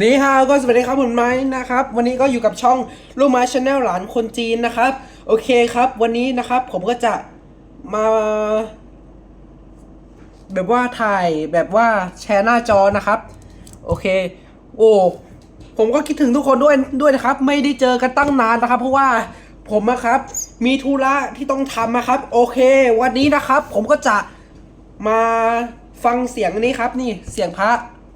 นี่ฮาก็สวัสดีครับผมไม้นะครับ วันนี้ก็อยู่กับช่องลูกไม้ชาแนลหลานคนจีนนะครับ โอเคครับ วันนี้นะครับ ผมก็จะมา แบบว่าถ่ายแบบว่าแชร์หน้าจอนะครับ โอเค โอ้ผมก็คิดถึงทุกคนด้วยด้วยนะครับ ไม่ได้เจอกันตั้งนานนะครับ เพราะว่าผมนะครับ มีธุระที่ต้องทำนะครับ โอเค วันนี้นะครับ ผมก็จะมาฟังเสียงนี้ครับ นี่เสียงพระ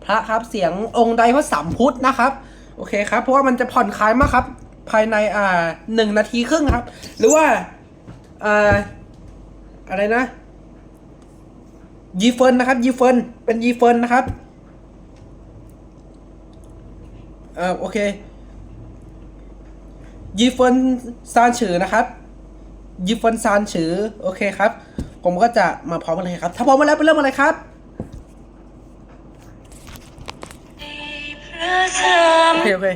พระครับ เสียงองค์ใดพระสัมพุทธนะครับ โอเคครับ เพราะว่ามันจะผ่อนคลายมากครับ ภายในอ่าหนึ่งนาทีครึ่งครับ หรือว่าอ่าอะไรนะยีเฟินนะครับยีเฟินเป็นยีเฟินนะครับเออโอเคยีเฟินซานฉือนะครับยิฟฟอนซานฉือโอเคครับ ผมก็จะมาพร้อมกันเลยครับ ถ้าพร้อมมาแล้วไปเริ่มอะไรครับ โอเคโอเค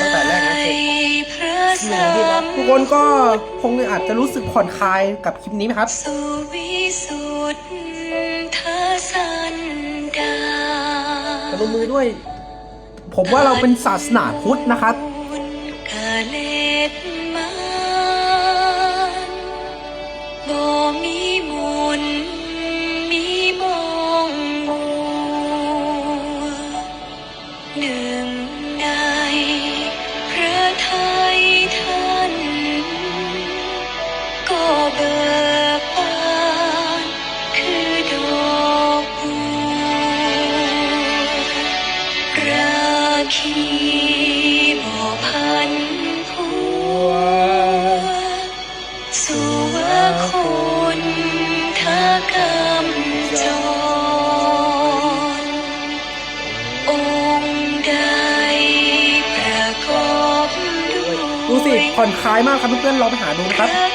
ตั้งแต่แรกนะเสร็จหนึ่งที่แล้วทุกคนก็คงอาจจะรู้สึกผ่อนคลายกับคลิปนี้ไหมครับสุวิสุทธสันดาขนมมือด้วย ผมว่าเราเป็นศาสนาพุทธนะครับก ผ่อนคลายมากครับเพื่อนๆลองไปหาดูนะครับพระ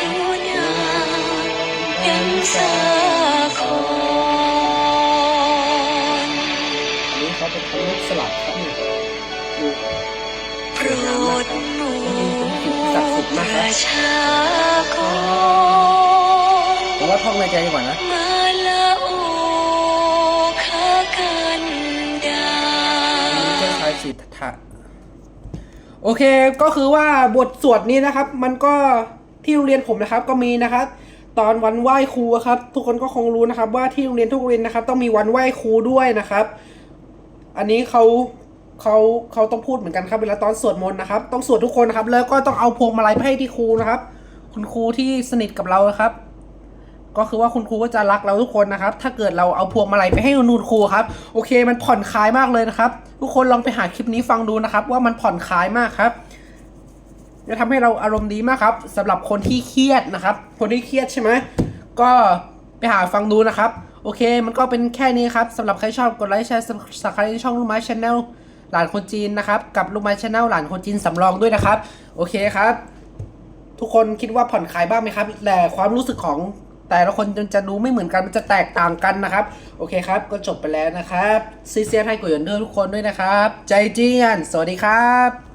กรุณายังสาครอันนี้เขาเป็นทำรูปสลับครับเนี่ยดูโปรดหมู่ศักดิ์สิทธิ์ปมากครับระชากรผมว่าท่องในใจดีกว่านะมาละโอคากันดาเจ้าชายสิทธัตถะ โอเคก็คือว่าบทสวดนี้นะครับ มันก็ที่โรงเรียนผมนะครับก็มีนะครับ ตอนวันไหว้ครูครับ ทุกคนก็คงรู้นะครับ ว่าที่โรงเรียนทุกโรงเรียนนะครับ ต้องมีวันไหว้ครูด้วยนะครับ อันนี้เขาเขาเขาต้องพูดเหมือนกันครับเวลาตอนสวดมนต์นะครับ ต้องสวดทุกคนนะครับ แล้วก็ต้องเอาพวงมาลัยไปให้ที่ครูนะครับ คุณครูที่สนิทกับเรานะครับ ก็คือว่าคุณครูก็จะรักเราทุกคนนะครับ ถ้าเกิดเราเอาพวงมาลัยไปให้นูนครูครับ โอเค มันผ่อนคลายมากเลยนะครับ ทุกคนลองไปหาคลิปนี้ฟังดูนะครับ ว่ามันผ่อนคลายมากครับ จะทำให้เราอารมณ์ดีมากครับสำหรับคนที่เครียดนะครับ คนที่เครียดใช่ไหมก็ไปหาฟังดูนะครับ โอเค มันก็เป็นแค่นี้ครับสำหรับใครชอบกดไลค์แชร์สักใครที่ช่องลูกไม้ชาแนลหลานคนจีนนะครับกับลูกไม้ชาแนลหลานคนจีนสำรองด้วยนะครับ โอเคครับ ทุกคนคิดว่าผ่อนคลายบ้างไหมครับ แต่ความรู้สึกของ แต่ละคนจะดูไม่เหมือนกันมันจะแตกต่างกันนะครับ โอเคครับ ก็จบไปแล้วนะครับซีเซียนให้กุยเดอร์ทุกคนด้วยนะครับ ใจเจียน สวัสดีครับ